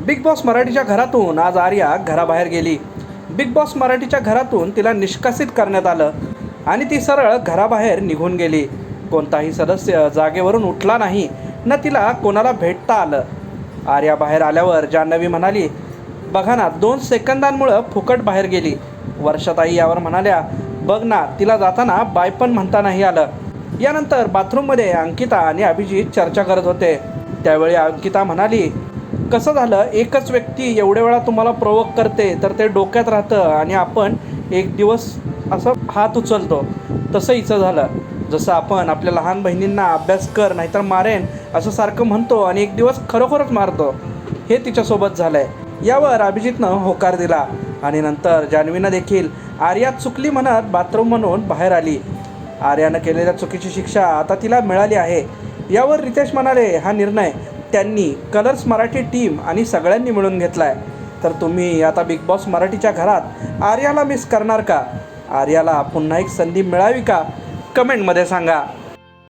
Big boss मराठीच्या घरातून आज आर्या घराबाहेर गेली. बिग बॉस मराठीच्या घरातून तिला निष्कासित करण्यात आलं आणि ती सरळ घराबाहेर निघून गेली. कोणताही सदस्य जागेवरून उठला नाही न तिला कोणाला भेटता आलं. आर्या बाहेर आल्यावर जान्हवी म्हणाली बघा ना दोन सेकंदांमुळं फुकट बाहेर गेली. वर्षाताई यावर म्हणाल्या बघ ना तिला जाताना बाय पण म्हणता नाही आलं. यानंतर बाथरूममध्ये अंकिता आणि अभिजित चर्चा करत होते. त्यावेळी अंकिता म्हणाली कसं झालं? एकच व्यक्ती एवढ्या वेळा तुम्हाला प्रवोक करते तर ते डोक्यात राहतं आणि आपण एक दिवस असं हात उचलतो. तसं हिचं झालं. जसं आपण आपल्या लहान बहिणींना अभ्यास कर नाहीतर मारेन असं सारखं म्हणतो आणि एक दिवस खरोखरच मारतो. हे तिच्यासोबत झालं आहे यावर अभिजितनं होकार दिला आणि नंतर जान्हवीनं देखील आर्या चुकली म्हणत बाथरूम म्हणून बाहेर आली. आर्यानं केलेल्या चुकीची शिक्षा आता तिला मिळाली आहे. यावर रितेश म्हणाले हा निर्णय त्यांनी कलर्स मराठी टीम आणि सगळ्यांनी मिळून घेतला आहे तर तुम्ही आता बिग बॉस मराठीच्या घरात आर्याला मिस करणार का? आर्याला पुन्हा एक संधी मिळावी का? कमेंटमध्ये सांगा.